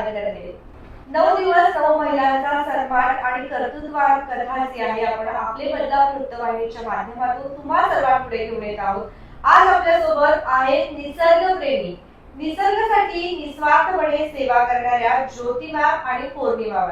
करते नऊ दिवस नऊ महिलांचा सन्मान आणि कर्तृत्ववान कथा जी आहे आपण आपले बदलाव वृत्तवाहिनीच्या माध्यमातून तुम्हा सर्वांपुढे घेऊन येत आहोत. आज आपल्यासोबत आहे निसर्ग प्रेमी. निसर्गासाठी निस्वार्थपणे सेवा करणाऱ्या ज्योतिमा आणि पौर्णिमा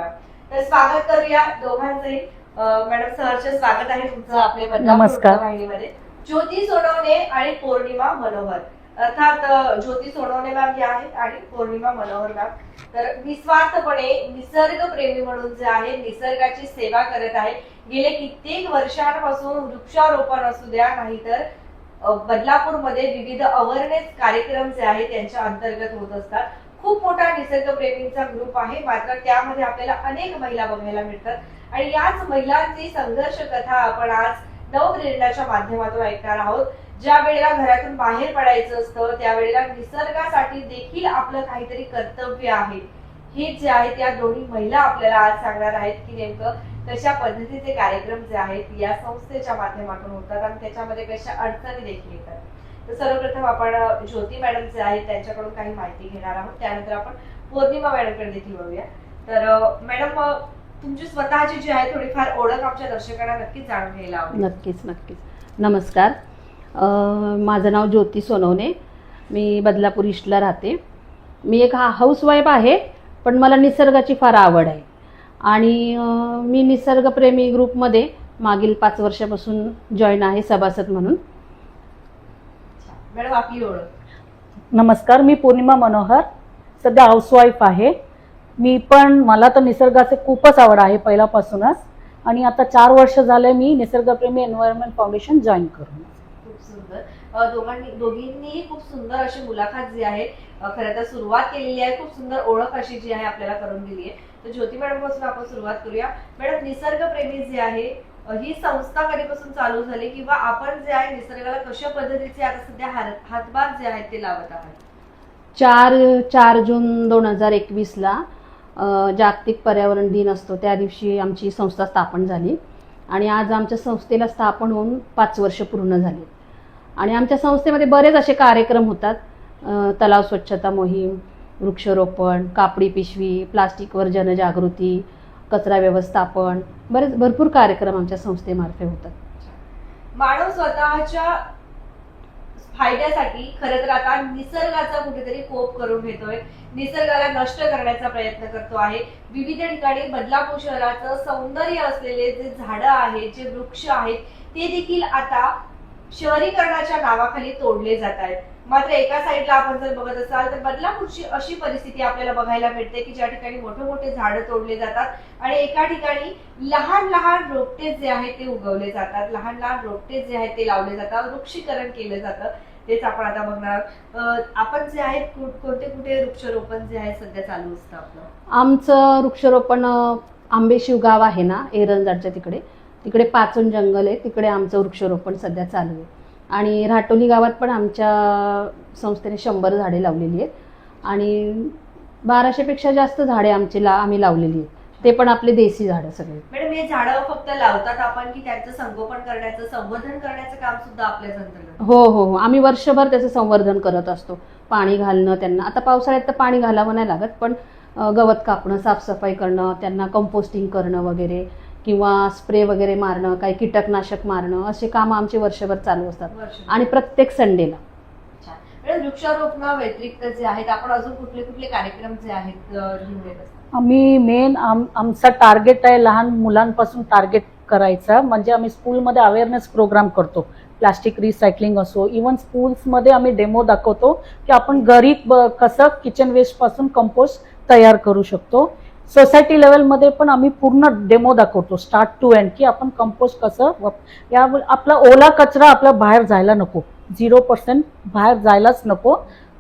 तर स्वागत करूया दोघांचे. मॅडम सहर्ष स्वागत आहे तुमचं आपले बदलाव नमस्कार. वृत्तवाहिनीमध्ये ज्योती सोनवणे आणि पौर्णिमा मनोहर. अर्थात ज्योती सोनवणे मॅम या आहेत आणि पौर्णिमा मनोहर मॅम तर निस्वार्थपणे निसर्ग प्रेमी म्हणून जे आहे निसर्गाची सेवा करत आहे. गेले कित्येक वर्षांपासून वृक्षारोपण असू द्या नाहीतर तर बदलापूरमध्ये विविध अवेअरनेस कार्यक्रम जे आहे त्यांच्या अंतर्गत होत असतात. खूप मोठा निसर्ग प्रेमींचा ग्रुप आहे. मात्र त्यामध्ये आपल्याला अनेक महिला बघायला मिळतात. आणि याच महिलांची संघर्ष कथा आपण आज नवप्रेरणाच्या माध्यमातून ऐकणार आहोत. ज्या वेळेला घरातून बाहेर पडायचं असतं त्यावेळेला निसर्गासाठी देखील आपलं काहीतरी कर्तव्य आहे. हे जे आहे त्या दोन्ही महिला आपल्याला आज सांगणार आहेत की नेमकं कशा पद्धतीचे कार्यक्रम जे आहेत या संस्थेच्या माध्यमातून होतात आणि त्याच्यामध्ये कशा अडचणी देखील येतात. तर सर्वप्रथम आपण ज्योती मॅडम जे आहेत त्यांच्याकडून काही माहिती घेणार आहोत. त्यानंतर आपण पौर्णिमा मॅडमकडे देखील बघूया तर मॅडम तुमची स्वतःची जी आहे थोडीफार ओळख आमच्या दर्शकांना नक्कीच जाणून घ्यायला नक्कीच नक्कीच. नमस्कार. माझं नाव ज्योती सोनवणे. मी बदलापूर ईस्टला राहते. मी एक हा हाऊसवाईफ आहे पण मला निसर्गाची फार आवड आहे. आणि मी निसर्गप्रेमी ग्रुपमध्ये मागील पाच वर्षापासून जॉईन आहे सभासद म्हणून. मॅडम आपली ओळख. नमस्कार मी पौर्णिमा मनोहर. सध्या हाऊसवाईफ आहे. मी पण मला तर निसर्गाचे खूपच आवड आहे पहिल्यापासूनच. आणि आता चार वर्ष झाले मी निसर्गप्रेमी एन्व्हायरमेंट फाउंडेशन जॉईन करून. दोघांनी दोघींनी खूप सुंदर अशी मुलाखत जी आहे खरं तर सुरुवात केलेली आहे. खूप सुंदर ओळख अशी जी आहे आपल्याला करून दिली आहे. तर ज्योती मॅडमपासून आपण सुरुवात करूया. मॅडम निसर्गप्रेमी जे आहे ही संस्था कधीपासून चालू झाली किंवा आपण जे आहे निसर्गाला कशा पद्धतीचे आता सध्या हात- हातभार जे आहेत ते लावत आहात? चार चार जून दोन हजार एकवीसला जागतिक पर्यावरण दिन असतो. त्या दिवशी आमची संस्था स्थापन झाली. आणि आज आमच्या संस्थेला स्थापन होऊन पाच वर्ष पूर्ण झाली. आणि आमच्या संस्थेमध्ये बरेच असे कार्यक्रम होतात. तलाव स्वच्छता मोहीम वृक्षरोपण कापडी पिशवी प्लास्टिकवर जनजागृती कचरा व्यवस्थापन बरेच भरपूर कार्यक्रम आमच्या संस्थेमार्फे होतात. मानव स्वतःच्या फायद्यासाठी खरं तर आता निसर्गाचा कुठेतरी कोप करून घेतोय. निसर्गाला नष्ट करण्याचा प्रयत्न करतो आहे. विविध ठिकाणी बदलापूर शहराचं सौंदर्य असलेले जे झाडं आहेत जे वृक्ष आहेत ते देखील आता शहरीकरणाच्या नावाखाली तोडले जात आहेत. मात्र एका साईडला आपण जर बघत असाल तर बदलापूरची अशी परिस्थिती आपल्याला बघायला मिळते की ज्या ठिकाणी मोठे मोठे झाडं तोडले जातात आणि एका ठिकाणी लहान लहान रोपटे जे आहेत ते उगवले जातात. लहान लहान रोपटे जे आहेत ते लावले जातात वृक्षीकरण केलं जातं. तेच आपण आता बघणार आपण जे आहेत कोणते कुठे वृक्षारोपण जे आहे सध्या चालू असतं आपलं? आमचं वृक्षारोपण आंबेशिव गाव आहे ना एरंजाडच्या तिकडे. तिकडे पाचून जंगल आहे तिकडे आमचं वृक्षारोपण सध्या चालू आहे. आणि राटोली गावात पण आमच्या संस्थेने शंभर झाडे लावलेली आहेत. आणि बाराशेपेक्षा जास्त झाडे आमची ला आम्ही लावलेली आहेत. ते पण आपले देसी झाडं सगळे. मॅडम हे झाडं फक्त लावतात आपण की त्यांचं संगोपन करण्याचं संवर्धन करण्याचं काम सुद्धा अंतर्गत हो हो हो. आम्ही वर्षभर त्याचं संवर्धन करत असतो. पाणी घालणं त्यांना. आता पावसाळ्यात तर पाणी घालावं नाही लागत पण गवत कापणं साफसफाई करणं त्यांना कंपोस्टिंग करणं वगैरे. किंवा स्प्रे वगैरे मारणं काही कीटकनाशक मारणं असे कामं आमचे वर्षभर चालू असतात. आणि प्रत्येक संडेला. मॅडम वृक्षारोपणा व्यतिरिक्त जे आहेत आपण अजून कुठले कुठले कार्यक्रम जे आहेत आम्ही मेन आम आमचा टार्गेट आहे लहान मुलांपासून टार्गेट करायचं. म्हणजे आम्ही स्कूलमध्ये अवेअरनेस प्रोग्राम करतो. प्लास्टिक रिसायकलिंग असो इवन स्कूल्समध्ये आम्ही डेमो दाखवतो की आपण घरी कसं किचन वेस्टपासून कंपोस्ट तयार करू शकतो. सोसायटी लेवलमध्ये पण आम्ही पूर्ण डेमो दाखवतो स्टार्ट टू एंड की आपण कंपोस्ट कसं या आपला ओला कचरा आपला बाहेर जायला नको. झिरो पर्सेंट बाहेर जायलाच नको.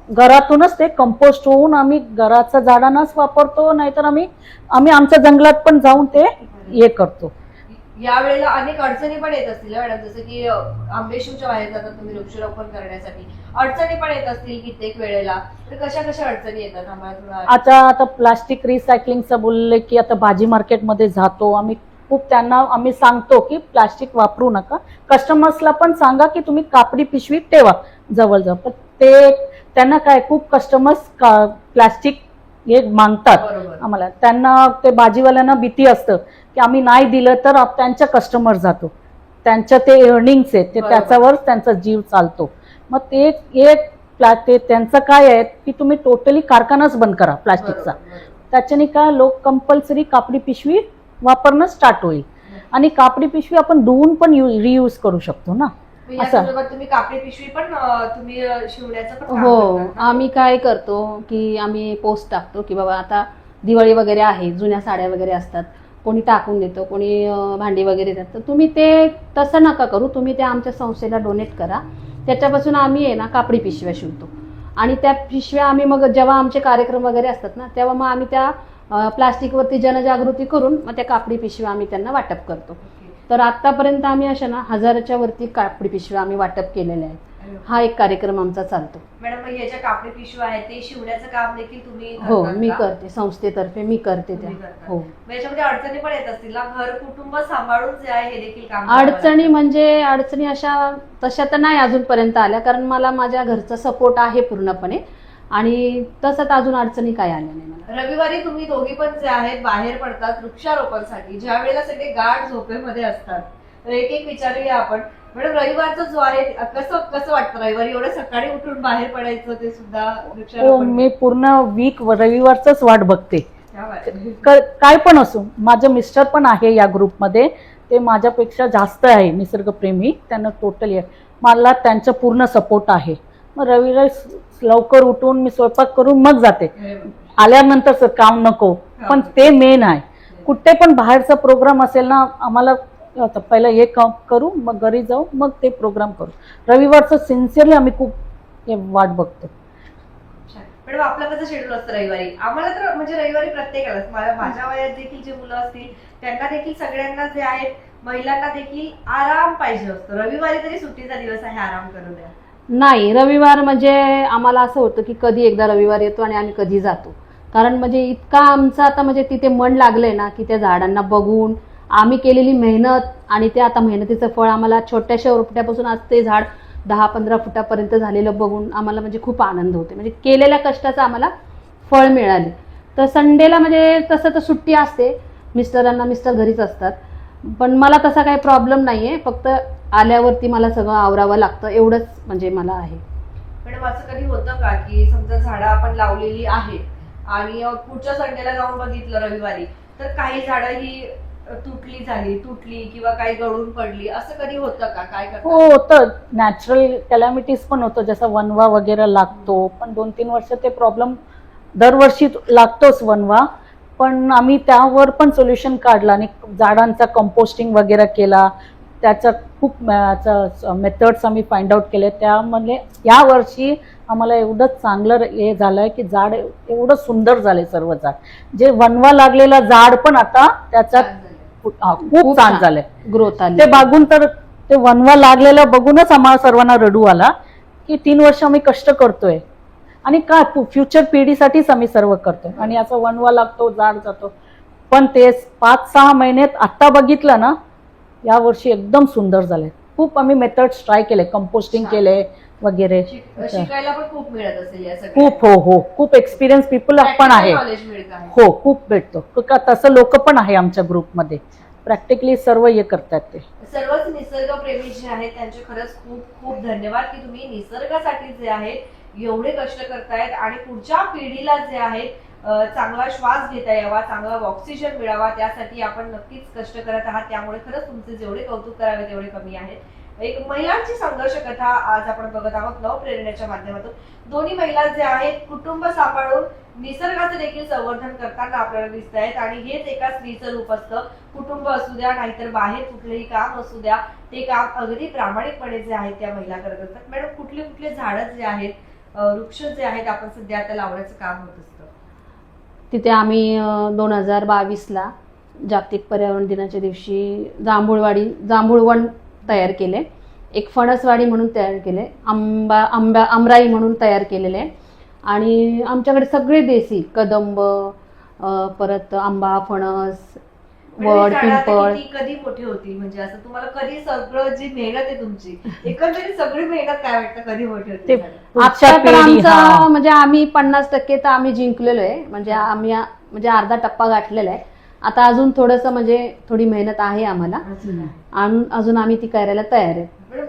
घरातूनच ते कंपोस्ट होऊन आम्ही घराच्या झाडांनाच वापरतो नाहीतर आम्ही आम्ही आमच्या जंगलात पण जाऊन ते हे करतो. यावेळेला अनेक अडचणी पण येत असतील मॅडम? जसं की अं, आंबेशिवच्या बाहेर जातात तुम्ही वृक्षारोपण करण्यासाठी. अडचणी पण येत असतील कित्येक वेळेला. तर कशा कशा अडचणी येतात आम्हाला आता आता प्लास्टिक रिसायकलिंगचं बोलले की आता भाजी मार्केटमध्ये जातो. आम्ही खूप त्यांना आम्ही सांगतो की प्लास्टिक वापरू नका. कस्टमर्सला पण सांगा की तुम्ही कापडी पिशवी ठेवा जवळजवळ. पण ते त्यांना काय खूप कस्टमर्स प्लास्टिक हे मागतात. आम्हाला. त्यांना ते भाजीवाल्यांना भीती असतं की आम्ही नाही दिलं तर आप- त्यांच्या कस्टमर जातो. त्यांच्या ते अर्निंग्स आहेत ते. त्याच्यावर त्यांचा जीव चालतो. मग ते एक प्ला ते त्यांचं काय आहे की तुम्ही टोटली कारखानाच बंद करा प्लास्टिकचा. त्याच्याने काय लोक कंपल्सरी कापडी पिशवी वापरणं स्टार्ट होईल. आणि कापडी पिशवी आपण धुवून पण रियूज करू शकतो ना. असं. तुम्ही कापडी पिशवी पण तुम्ही शिवण्याचं हो? आम्ही काय करतो की आम्ही पोस्ट टाकतो की बाबा आता दिवाळी वगैरे आहे जुन्या साड्या वगैरे असतात कोणी टाकून देतो कोणी भांडी वगैरे देतात तर तुम्ही ते तसं नका करू तुम्ही ते आमच्या संस्थेला डोनेट करा त्याच्यापासून आम्ही आहे ना कापडी पिशव्या शिवतो आणि त्या पिशव्या आम्ही मग जेव्हा आमचे कार्यक्रम वगैरे असतात ना तेव्हा मग आम्ही त्या प्लास्टिकवरती जनजागृती करून मग त्या कापडी पिशव्या आम्ही त्यांना वाटप करतो. तर आतापर्यंत आम्ही अशा ना हजाराच्या वरती कापडी पिशव्या आम्ही वाटप केलेल्या आहेत. हा एक कार्यक्रम आमचा चालतो मॅडम मग ज्या कापडी पिशव्या आहेत ते शिवण्याचं काम देखील तुम्ही हो करतात मी का? करते संस्थेतर्फे मी करते त्या तुम्ही करता. हो मग याच्यामध्ये अडचणी पण येत असतील ना घर कुटुंब सांभाळून जे आहे हे देखील काम करावं अडचणी लागतं. म्हणजे अडचणी अशा तशा तर नाही अजूनपर्यंत आल्या कारण मला माझ्या घरचा सपोर्ट आहे पूर्णपणे आणि तसं तर अजून अडचणी काय आल्या नाही रविवारी तुम्ही दोघी पण जे आहेत बाहेर पडतात वृक्षारोपणसाठी. ज्या वेळेला सगळे गाढ झोपेमध्ये असतात. तर एक एक विचारूया आपण. मॅडम रविवारचा जो आहे कसं कसं वाटतं रविवारी? एवढं सकाळी उठून बाहेर पडायचं ते सुद्धा हो वृक्षारोपण. मी पूर्ण वीक रविवारच वाट बघते. क्या पण असो माझं मिस्टर पण आहे या ग्रुपमध्ये. ते माझ्यापेक्षा जास्त आहे निसर्गप्रेमी. त्यांना टोटली आहे. मला त्यांचा पूर्ण सपोर्ट आहे. मग रविवारी स- लवकर उठून मी स्वयंपाक करून मग जाते. आल्यानंतर सर काम नको. पण ते मेन आहे. कुठे पण बाहेरचा प्रोग्राम असेल ना आम्हाला पहिलं हे काम करू मग घरी जाऊ मग ते प्रोग्राम करू. रविवारचं सिन्सिअरली आम्ही खूप हे वाट बघतो. मॅडम आपलं कसं शेड्यूल असतं रविवारी? आम्हाला तर म्हणजे रविवारी प्रत्येकालाच. माझ्या माझ्या वयात देखील जे मुलं असतील त्यांना देखील सगळ्यांना जे आहेत. महिलांना देखील आराम पाहिजे असतो. रविवारी तरी सुट्टीचा दिवस आहे आराम करू द्या. नाही रविवार म्हणजे आम्हाला असं होतं की कधी एकदा रविवार येतो आणि आम्ही कधी जातो. कारण म्हणजे इतका आमचं आता म्हणजे तिथे मन लागलंय ना की त्या झाडांना बघून आम्ही केलेली मेहनत आणि ते आता मेहनतीचं फळ आम्हाला छोट्याशा रोपट्यापासून आज ते झाड दहा पंधरा फुटापर्यंत झालेलं बघून आम्हाला म्हणजे खूप आनंद होते म्हणजे केलेल्या कष्टाचं आम्हाला फळ मिळाले. तर संडेला म्हणजे तसं तर सुट्टी असते. मिस्टरांना मिस्टर घरीच असतात. पण मला तसा काही प्रॉब्लेम नाही आहे फक्त आल्यावरती मला सगळं आवरावं लागतं एवढंच म्हणजे मला आहे. मॅडम असं कधी होतं का की समजा झाडं आपण लावलेली आहेत आणि पुढच्या संडेला जाऊन बघितलं रविवारी तर काही झाडं ही तुटली झाली तुटली किंवा काही गळून पडली असं कधी होतं का? काय हो होतं. नॅचरल कॅलॅमिटीज पण होतं जसं वनवा वगैरे लागतो पण दोन तीन वर्ष ते प्रॉब्लेम दरवर्षी लागतोच वनवा. पण आम्ही त्यावर पण सोल्युशन काढलं आणि झाडांचा कंपोस्टिंग वगैरे केला त्याचा खूप मेथड्स आम्ही फाइंड आउट केले त्यामध्ये या वर्षी आम्हाला एवढं चांगलं हे झालंय की झाड एवढं सुंदर झालंय सर्व झाड. जे वनवा लागलेलं झाड पण आता त्याच्यात झालं. खूप छान झालंय. ग्रोथ आली. ते बघून तर ते वनवा लागलेलं बघूनच आम्हाला सर्वांना रडू आला की तीन वर्ष आम्ही कष्ट करतोय. आणि का फ्युचर पिढीसाठीच आम्ही सर्व करतोय. आणि असं वनवा लागतो झाड जातो. पण ते पाच सहा महिन्यात आत्ता बघितलं ना या वर्षी एकदम सुंदर झाले. खूप आम्ही मेथड्स ट्राय केले कंपोस्टिंग. केले वगैरे. शिक- शिकायला पण खूप हो हो. खूप एक्सपिरियन्स पीपल पण आहे आहे. हो खूप भेटतो. तसं लोक पण आहे आमच्या ग्रुपमध्ये प्रॅक्टिकली सर्व हे करतात ते. सर्वच निसर्गप्रेमी जे आहेत त्यांचे खरंच खूप खूप धन्यवाद की तुम्ही निसर्गासाठी जे आहेत एवढे कष्ट करतायत आणि पुढच्या पिढीला जे आहेत चांगला श्वास घेता यावा चांगला ऑक्सिजन मिळावा त्यासाठी आपण नक्कीच कष्ट करत आहात. त्यामुळे खरंच तुमचे जेवढे कौतुक करावे तेवढे कमी आहेत. एक महिलांची संघर्ष कथा आज आपण बघत आहोत नवप्रेरणेच्या माध्यमातून. दोन्ही महिला जे आहेत कुटुंब सांभाळून निसर्गाचं देखील संवर्धन करताना आपल्याला दिसत आहेत. आणि हेच एका स्त्रीचं रूप असतं. कुटुंब असू द्या नाहीतर बाहेर कुठलंही काम असू द्या ते काम अगदी प्रामाणिकपणे जे आहे त्या महिला करत असतात. मॅडम कुठले कुठले झाडं जे आहेत वृक्ष जे आहेत आपण सध्या आता लावण्याचं काम होत असतं. तिथे आम्ही दोन हजार बावीसला जागतिक पर्यावरण दिनाच्या दिवशी जांभूळवाडी जांभूळवण तयार केले. एक फणसवाडी म्हणून तयार केले. आंबा आंबा आमराई म्हणून तयार केलेले. आहे आणि आमच्याकडे सगळे देसी कदंब परत आंबा फणस वड झाडं आता पिंपळ. किती- कधी मोठी होती? म्हणजे असं तुम्हाला कधी सगळं जी मेहनत आहे तुमची एकंदरीत सगळी मेहनत काय वाटतं कधी मोठी होती आता तर. आमचा म्हणजे आम्ही पन्नास टक्के तर आम्ही जिंकलेलो आहे. म्हणजे आम्ही म्हणजे अर्धा टप्पा गाठलेला आहे. आता अजून थोडंसं म्हणजे थोडी मेहनत आहे आम्हाला. अजून आम्ही ती करायला तयार आहे.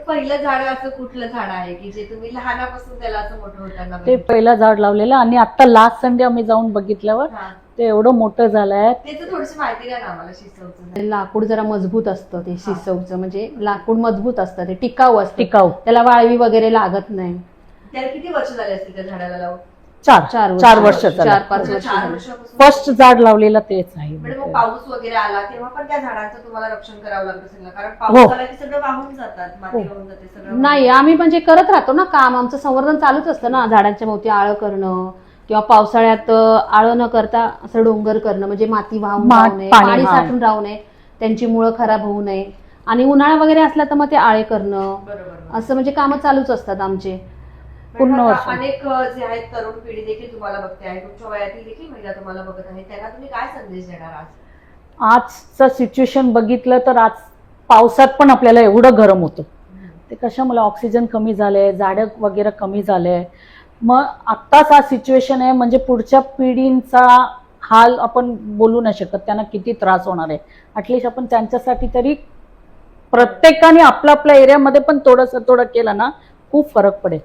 पहिलं झाड असं कुठलं झाड आहे की जे तुम्ही लहानापासून त्याला असं मोठं होताना ते? पहिलं झाड लावलेलं आणि आता लास्ट संडे आम्ही जाऊन बघितल्यावर. ते एवढं मोठं झालंय. त्याचं थोडीशी माहिती द्या ना आम्हाला शिस्तवचं झाड. लाकूड जरा मजबूत असतं ते शिसवचं म्हणजे लाकूड मजबूत असतं ते टिकाऊ असतं. टिकाऊ. त्याला वाळवी वगैरे लागत नाही. त्याला किती वर्ष झाले असतील त्या झाडाला लावून? चार. चार वर्ष. चार वर्ष चार पाच म्हणजे वर्ष चार झाली. वर्षापासून. फर्स्ट झाड लावलेलं तेच म्हणजे मग आहे पाऊस वगैरे आला तेव्हा पण त्या झाडांचं तुम्हाला रक्षण करावं लागत असेल ना कारण हो. पाऊस आला की सगळं वाहून जातात माती हो. वाहून जाते सगळं नाही आम्ही म्हणजे करत राहतो ना काम. आमचं संवर्धन चालूच असतं ना झाडांच्या भोवती आळं करणं किंवा पावसाळ्यात आळं न करता असं डोंगर करणं म्हणजे माती वाहून राहू नये पाणी. साठून राहू नये त्यांची मुळं खराब होऊ नये. आणि उन्हाळा वगैरे असला तर मग ते आळे करणं बरोबर. असं म्हणजे कामं चालूच असतात आमचे. पूर्ण वर्ष. अनेक जे आहेत तरुण पिढी देखील तुम्हाला बघते आहे. तुमच्या वयातील देखील महिला तुम्हाला बघत आहे त्यांना तुम्ही काय संदेश देणार आज? आजचं सिच्युएशन बघितलं तर आज पावसात पण आपल्याला एवढं गरम होतं. ते कशामुळे ऑक्सिजन कमी झालंय झाडं वगैरे कमी झालंय. मग आत्ताच हा सिच्युएशन आहे म्हणजे पुढच्या पिढींचा हाल आपण बोलू नाही शकत त्यांना किती त्रास होणार आहे. ॲटलिस्ट आपण त्यांच्यासाठी तरी प्रत्येकाने आपल्या आपल्या एरियामध्ये पण थोडंसं थोडं केलं ना खूप फरक पडेल.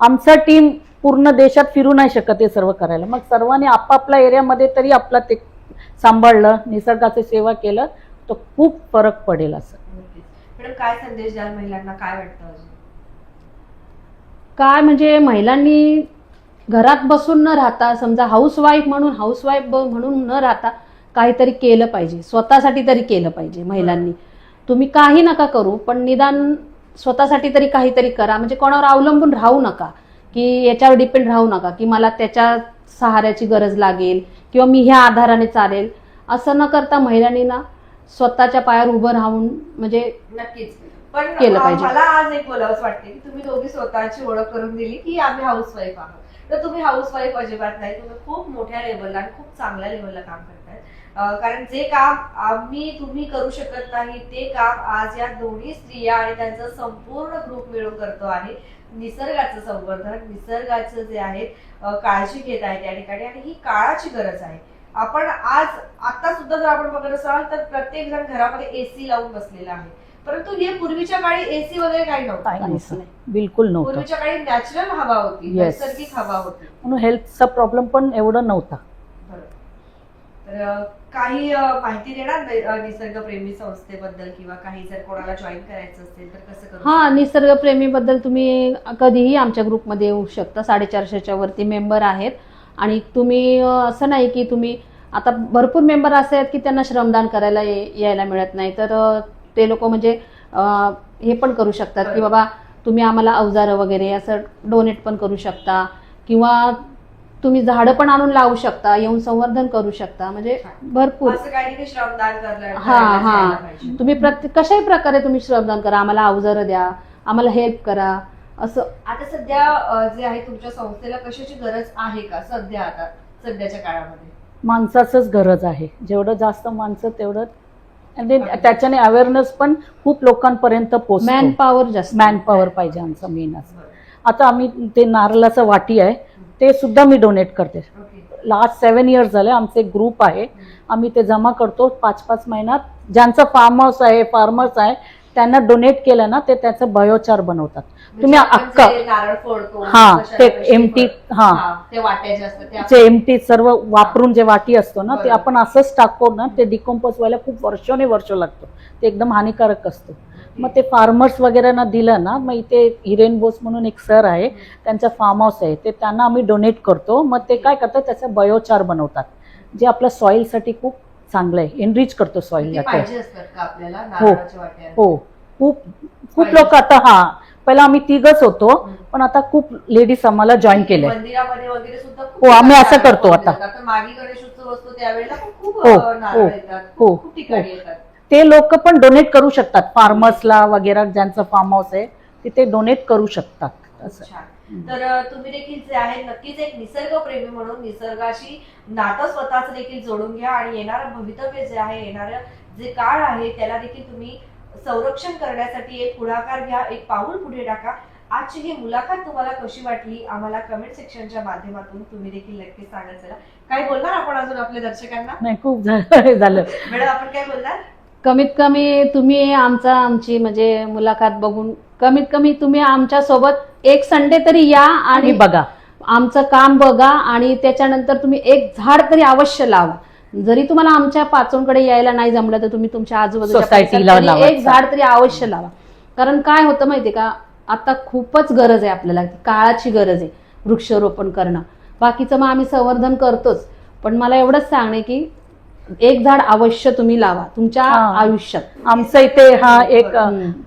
आमचा टीम पूर्ण देशात फिरू नाही शकत हे सर्व करायला. मग सर्वांनी आपापल्या एरियामध्ये तरी आपला ते सांभाळलं निसर्गाची सेवा केलं तर खूप फरक पडेल असं. काय संदेश द्याल महिलांना? काय वाटतं काय म्हणजे महिलांनी घरात बसून न राहता समजा हाऊसवाईफ म्हणून हाऊसवाईफ म्हणून न राहता काहीतरी केलं पाहिजे. स्वतःसाठी तरी केलं पाहिजे महिलांनी. तुम्ही काही नका करू पण निदान स्वतःसाठी तरी काहीतरी करा. म्हणजे कोणावर अवलंबून राहू नका. की याच्यावर डिपेंड राहू नका की मला त्याच्या सहाऱ्याची गरज लागेल किंवा मी ह्या आधाराने चालेल. असं न करता महिलांनी ना स्वतःच्या पायावर उभं राहून म्हणजे नक्कीच. पण केलं पाहिजे. मला आज एक बोलावंच वाटते की तुम्ही दोघी स्वतःची ओळख करून दिली की आम्ही हाऊसवाईफ आहोत. तर तुम्ही हाऊसवाईफ अजिबात नाही तुम्ही खूप मोठ्या लेवलला आणि खूप चांगल्या लेवलला काम करताय. कारण जे काम आम्ही तुम्ही करू शकत नाही ते काम आज या दोन्ही स्त्रिया आणि त्यांचा संपूर्ण ग्रुप मिळून करतो आहे निसर्गाचं संवर्धन निसर्गाचं जे आहे काळजी घेत आहे त्या ठिकाणी आणि ही काळाची गरज आहे. आपण आज आता सुद्धा जर आपण बघत असाल तर प्रत्येक जण घरामध्ये एसी लावून बसलेला आहे. परंतु हे पूर्वीच्या काळी एसी वगैरे काही नव्हतं. बिलकुल नव्हतं पूर्वीच्या काळी नॅचरल हवा होती. नैसर्गिक हवा होती म्हणून हेल्थचा प्रॉब्लेम पण एवढं नव्हता. तर काही माहिती देणार निसर्गप्रेमी संस्थेबद्दल किंवा काही जर कोणाला जॉईन करायचं असेल तर कसं करू हा शकतो? निसर्गप्रेमीबद्दल तुम्ही कधीही आमच्या ग्रुपमध्ये येऊ शकता साडेचारशेच्या वरती मेंबर आहेत आणि तुम्ही असं नाही की तुम्ही आता भरपूर मेंबर असे आहेत की त्यांना श्रमदान करायला यायला मिळत नाही तर ते लोक म्हणजे हे पण करू शकतात की बाबा तुम्ही आम्हाला अवजारं वगैरे असं डोनेट पण करू शकता किंवा तुम्ही झाडं पण आणून लावू शकता येऊन संवर्धन करू शकता. म्हणजे भरपूर. हा हा. तुम्ही प्रत्येक कशाही प्रकारे तुम्ही श्रमदान करा आम्हाला अवजारं द्या आम्हाला हेल्प करा असं. आता सध्या जे आहे तुमच्या संस्थेला कशाची गरज आहे का सध्या आता सध्याच्या काळामध्ये? माणसाचंच गरज आहे. जेवढं जास्त माणसं तेवढं आणि त्याच्याने अवेअरनेस पण खूप लोकांपर्यंत मॅन पोहोचतो. पॉवर जास्त. मॅन पॉवर पाहिजे आमचं मेन असं. आता आम्ही ते नारळाचं वाटी आहे ते सुद्धा मी डोनेट करते. लास्ट सेवन इयर्स झाले आमचे ग्रुप आहे. आम्ही ते जमा करतो. पाच पाच महिन्यात. ज्यांचं फार्म हाऊस आहे फार्मर्स आहे त्यांना डोनेट केलं ना ते त्याचं बयोचार बनवतात. तुम्ही म्हणजे आपण अक्का हा ते एमटी हा. जे एमटी सर्व वापरून जे वाटी असतो ना ते. आपण असंच टाकतो ना ते डिकम्पोज व्हायला खूप वर्षोने वर्ष लागतो. ते एकदम हानिकारक असतं. मग ते फार्मर्स वगैरेना दिलं ना मग इथे हिरेन बोस म्हणून एक सर आहे त्यांचा फार्म हाऊस आहे ते त्यांना आम्ही डोनेट करतो. मग ते काय करतात त्याचा बयोचार बनवतात. जे आपल्या सॉईलसाठी खूप चांगलं आहे एनरिच करतो आपल्याला? नारळाच्या वाट्या हो. खूप खूप. लोक आता हा. पहिला आम्ही तिघच होतो. पण आता खूप लेडीज आम्हाला जॉईन खूप हो, आम्ही असं करतो आता. हो, हो, हो, हो. ते लोक पण डोनेट करू शकतात. फार्मर्सला वगैरे ज्यांचं फार्म हाऊस आहे तिथे डोनेट करू शकतात. असं. तर तुम्ही देखील जे आहे नक्कीच एक निसर्गप्रेमी म्हणून निसर्गाशी नातं स्वतःच देखील जोडून घ्या आणि येणारं भवितव्य जे आहे येणारं जे काळ आहे त्याला देखील तुम्ही संरक्षण करण्यासाठी एक पुढाकार घ्या एक पाऊल पुढे टाका. आजची ही मुलाखत तुम्हाला कशी वाटली आम्हाला कमेंट सेक्शनच्या माध्यमातून तुम्ही देखील नक्कीच सांगत चला काय बोलणार आपण अजून आपल्या दर्शकांना? नाही खूप झालं झालं. मॅडम आपण काय बोलणार? कमीत कमी तुम्ही आमचा आमची म्हणजे मुलाखत बघून कमीत कमी तुम्ही आमच्यासोबत एक संडे तरी या आणि बघा. आमचं काम बघा आणि त्याच्यानंतर तुम्ही एक झाड तरी अवश्य लावा. जरी तुम्हाला आमच्या पाचोनकडे यायला नाही जमलं तर तुम्ही तुमच्या लावायचं. एक झाड तरी अवश्य लावा. कारण काय होतं माहितीये का? आता खूपच गरज आहे आपल्याला. काळाची गरज आहे वृक्षारोपण करणं. बाकीचं मग आम्ही संवर्धन करतोच. पण मला एवढंच सांगणे की एक झाड अवश्य तुम्ही लावा तुमच्या. आयुष्यात आमचं इथे हा एक.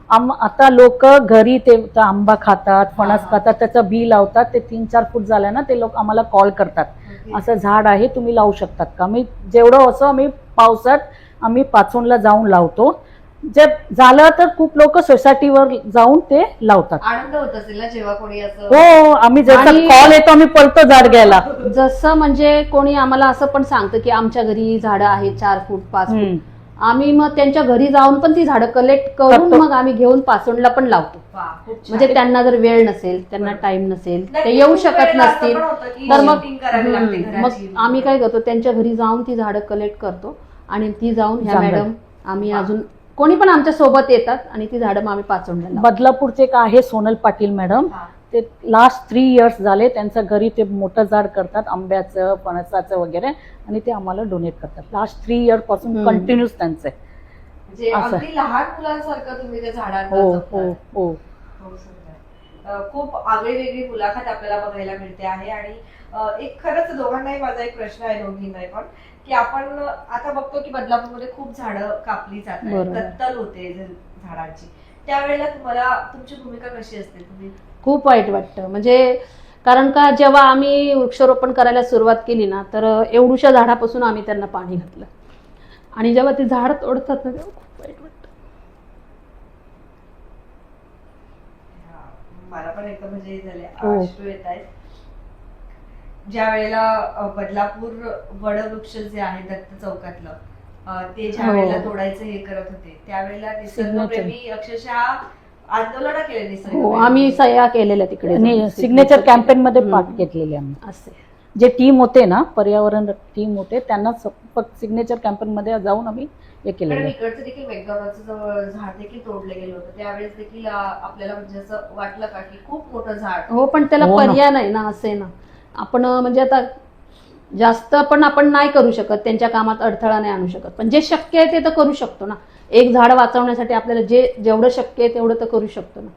आम आता लोक घरी ते आंबा खातात फणस. खातात त्याचं बी लावतात ते तीन चार फूट झालं ना ते लोक आम्हाला कॉल करतात असं झाड आहे तुम्ही लावू शकतात का मी जेवढं असं आम्ही पावसात आम्ही पाचोनला जाऊन लावतो जे झालं तर खूप लोक सोसायटीवर जाऊन ते लावतात आनंद होत असेल ना जेव्हा कोणी असं हो आम्ही जसं आणि- कॉल येतो आम्ही पळतो झाड घ्यायला जसं म्हणजे कोणी आम्हाला असं पण सांगतं की आमच्या घरी झाडं आहेत चार फूट पाच फूट हम्म. आम्ही मग त्यांच्या घरी जाऊन पण ती झाडं कलेक्ट करून करतो. मग आम्ही घेऊन पाचोंडला पण लावतो वा, खूप छान. म्हणजे त्यांना जर वेळ नसेल त्यांना बरोबर. टाइम नसेल ते येऊ खूप शकत वेळेला असं नसतील पण होतं की तर मग shifting करावी लागते हम्म, घराची. मग आम्ही काय करतो त्यांच्या घरी जाऊन ती झाडं कलेक्ट करतो आणि ती जाऊन ह्या. मॅडम आम्ही वा. अजून कोणी पण आमच्यासोबत येतात आणि ती झाडं मग आम्ही लावतो. बदलापूरचे एक आहे सोनल पाटील मॅडम. ते लास्ट थ्री इयर्स झाले त्यांच्या घरी ते मोठं झाड करतात आंब्याचं फणसाचं वगैरे आणि ते आम्हाला डोनेट करतात लास्ट थ्री इयरपासून. कंटिन्यूस त्यांचं आहे. म्हणजे लहान मुलांसारखं तुम्ही त्या झाडांना हो. हो हो हो, खूप आगळीवेगळी मुलाखत आपल्याला बघायला मिळते आहे आणि एक खरंच दोघांनाही माझा एक प्रश्न आहे दोघींनाही पण की आपण आता बघतो की बदलापूरमध्ये खूप झाडं कापली जातात बरोबर. कत्तल होते झाडांची. त्यावेळेला तुम्हाला तुमची भूमिका कशी असते तुम्ही? खूप वाईट वाटतं. म्हणजे कारण का जेव्हा आम्ही वृक्षारोपण करायला सुरुवात केली ना तर एवढूशा झाडापासून आम्ही त्यांना पाणी घातलं. आणि जेव्हा ते झाड तोडतात ना तेव्हा खूप वाईट वाटतं. मला पण एकदम म्हणजे हे झाले येत आहेत. ज्या वेळेला बदलापूर वडवृक्ष जे आहे दत्त चौकातलं ते ज्या हो. वेळेला तोडायचं हे करत होते त्यावेळेला निसर्गप्रेमी अक्षरशः आंदोलन केले निसर्ग हो आम्ही सह्या केलेल्या तिकडे. सिग्नेचर कॅम्पेन मध्ये. पार्ट घेतलेले आम्ही. असे. जे टीम होते ना पर्यावरण टीम होते त्यांना फक्त सिग्नेचर कॅम्पेन मध्ये जाऊन आम्ही हे केलेलं. इकडचं देखील मॅकडॉनल्डचं झाड देखील तोडलं गेलं होतं. त्यावेळेस देखील आपल्याला म्हणजे असं वाटलं का की खूप मोठं झाड. हो पण त्याला हो. पर्याय नाही ना असे ना. आपण म्हणजे आता जास्त पण आपण नाही करू शकत त्यांच्या कामात अडथळा नाही आणू शकत. पण जे शक्य आहे ते तर करू शकतो ना. एक झाड वाचवण्यासाठी आपल्याला जे जेवढं शक्य आहे तेवढं तर करू शकतो ना.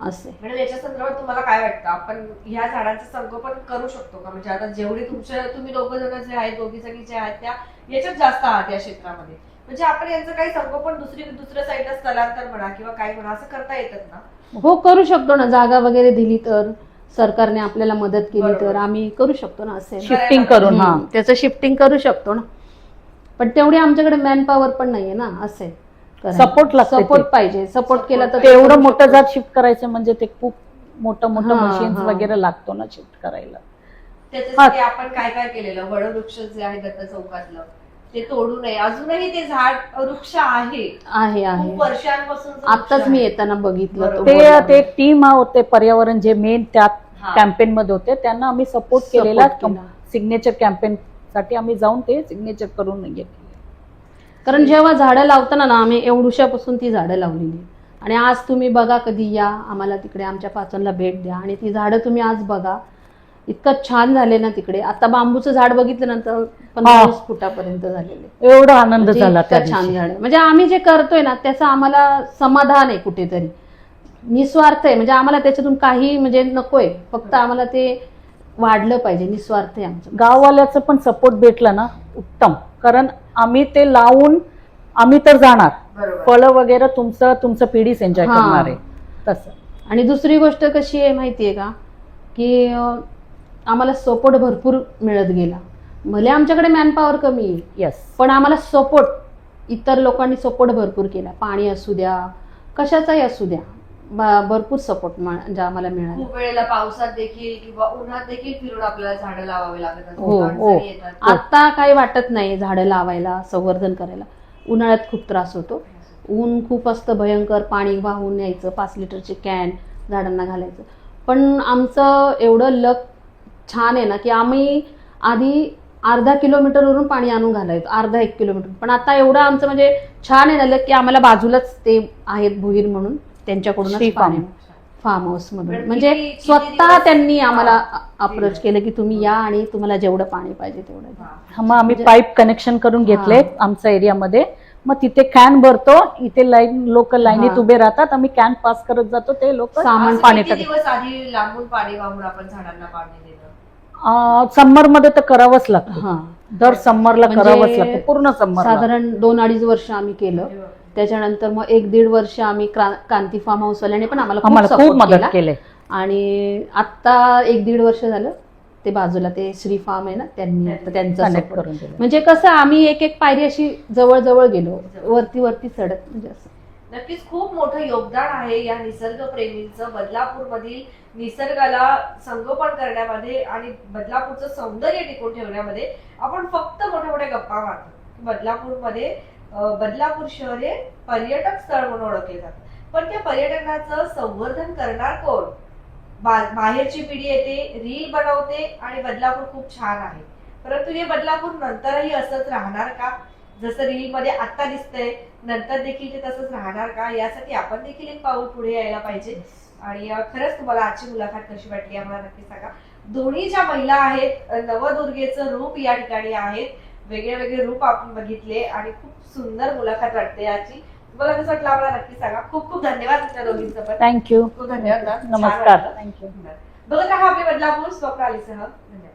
असे. म्हणजे याच्या संदर्भात तुम्हाला काय वाटतं? आपण ह्या झाडांचं संगोपन करू शकतो का? म्हणजे आता जेवढे तुमच्या तुम्ही दोघं जण जे आहेत दोघी जणी जे आहेत त्या याच्यात जास्त आहात या क्षेत्रामध्ये. म्हणजे आपण यांचं काही संगोपन दुसरी दुसऱ्या साईडला स्थलांतर म्हणा किंवा काय म्हणा असं करता येतात ना हो करू शकतो ना. जागा वगैरे दिली तर. सरकारने आपल्याला मदत केली. तर आम्ही करू शकतो ना असे. शिफ्टिंग करून हा. त्याचं शिफ्टिंग करू शकतो ना. पण तेवढी आमच्याकडे मॅन पॉवर पण नाहीये ना असे. ते. सपोर्ट पाहिजे. सपोर्ट केला तर करू मोठं. झाड शिफ्ट करायचं म्हणजे ते खूप मोठं मोठं हा, मशीन्स हा. वगैरे लागतो ना शिफ्ट करायला. त्याच्यासाठी आपण काय काय केलेलं वडवृक्ष जे आहे दत्त चौकातलं ते तोडू नये. अजूनही ते झाड वृक्ष आहे. आहे आहे. खूप वर्षांपासून आताच मी येताना बघितलं तो ते टीम होते पर्यावरण जे मेन त्या हा. कॅम्पेन मध्ये होते. त्यांना आम्ही सपोर्ट केलेला केला. सिग्नेचर कॅम्पेन साठी आम्ही जाऊन ते सिग्नेचर करून कारण जेव्हा झाडं लावताना ना आम्ही एवढुशापासून ती झाडं लावलेली. आणि आज तुम्ही बघा कधी या आम्हाला तिकडे आमच्या पाचनला भेट द्या. आणि ती झाडं तुम्ही आज बघा. इतकं छान झाले ना तिकडे. आता बांबूचं झाड बघितलं नंतर पंधरा फुटापर्यंत झालेले. एवढा आनंद म्हणजे झाला छान. झाड. म्हणजे आम्ही जे करतोय ना त्याचं आम्हाला समाधान आहे कुठेतरी. निस्वार्थ आहे. म्हणजे आम्हाला त्याच्यातून काही म्हणजे नकोय. फक्त आम्हाला ते वाढलं पाहिजे. निस्वार्थ आहे आमचं. गाववाल्याचं पण सपोर्ट भेटला ना उत्तम. कारण आम्ही ते लावून आम्ही तर जाणार. बरोबर. फळं वगैरे तुमचं तुमचं पिढीच एन्जॉय हा. करणार आहे. तसं. आणि दुसरी गोष्ट कशी आहे माहिती आहे का? की अं, आम्हाला सपोर्ट भरपूर मिळत गेला. भले आमच्याकडे मॅनपॉवर कमी आहे येस पण आम्हाला सपोर्ट इतर लोकांनी सपोर्ट भरपूर केला. पाणी असू द्या कशाचाही असू द्या. भरपूर सपोर्ट आम्हाला मिळाला खूप वेळेला पावसात देखील किंवा उन्हात देखील फिरून आपल्याला झाडं लावावी लागत असतात. हो, हो. येतात. आता काही वाटत नाही झाडं लावायला संवर्धन करायला. उन्हाळ्यात खूप त्रास होतो. ऊन खूप असतं भयंकर पाणी वाहून यायचं पाच लिटरचे कॅन झाडांना घालायचं. पण आमचं एवढं लक छान आहे ना की आम्ही आधी अर्धा किलोमीटरवरून पाणी आणून घालायचो अर्धा एक किलोमीटर. पण आता एवढं आमचं म्हणजे छान आहे ना लक की आम्हाला बाजूलाच ते आहेत भुईर म्हणून. त्यांच्याकडून फार्म हाऊस पण मधून किती- म्हणजे स्वतः त्यांनी आम्हाला. अप्रोच केलं की तुम्ही या आणि तुम्हाला जेवढं पाणी पाहिजे तेवढं. हा. मग आम्ही म्हणजे- पाईप कनेक्शन करून घेतले. आमच्या एरियामध्ये मग तिथे कॅन भरतो इथे लाईन लोक लाईनीत हा. उभे राहतात आम्ही कॅन पास करत जातो ते लोक सामान पाणी किती टाकतात दिवस आधी लांबून पाणी वाहून आपण झाडांना पाणी देतो समरमध्ये तर करावंच लागतं हा दर समरला म्हणजे करावंच लागतं पूर्ण समर साधारण दोन अडीच वर्ष आम्ही केलं त्याच्यानंतर मग एक दीड वर्ष आम्ही क्रा- क्रांती फार्म हाऊस वाल्याने पण आम्हाला खूप मदत केला. आणि आता एक दीड वर्ष झालं ते बाजूला ते श्री फार्म आहे ना त्यांनी त्यांचा म्हणजे कसं आम्ही एक एक पायरी अशी जवळ जवळ गेलो. वरती वरती चढत म्हणजे असं. नक्कीच खूप मोठं योगदान आहे या निसर्गप्रेमींचं. बदलापूर मधील निसर्गाला संगोपन करण्यामध्ये आणि बदलापूरचं सौंदर्य टिकून ठेवण्यामध्ये आपण फक्त मोठ्या मोठ्या गप्पा मारतो. बदलापूरमध्ये बदलापूर शहर हे पर्यटक स्थळ म्हणून ओळखले जाते पण त्या पर्यटनाचं संवर्धन करणार कोण? बा- बाहेरची पिढी येते रील बनवते आणि बदलापूर खूप छान आहे. परंतु हे बदलापूर नंतरही असंच राहणार का? जसं रील मध्ये आता दिसतंय नंतर देखील ते तसंच राहणार का? यासाठी आपण देखील एक पाऊल पुढे यायला पाहिजे. आणि खरंच तुम्हाला आजची मुलाखत कशी वाटली आम्हाला नक्की सांगा. दोन्ही ज्या महिला आहेत नवदुर्गेचं रूप या ठिकाणी आहेत वेगळे वेगळे रूप आपण बघितले आणि खूप सुंदर मुलाखत वाटते याची. तुम्हाला कसं वाटलं आम्हाला नक्की सांगा. खूप खूप धन्यवाद तुमच्या दोघींचं पण. थँक्यू खूप धन्यवाद नमस्कार. थँक्यू बघत राहा आपले बदलापूर स्वप्नालीसह. धन्यवाद.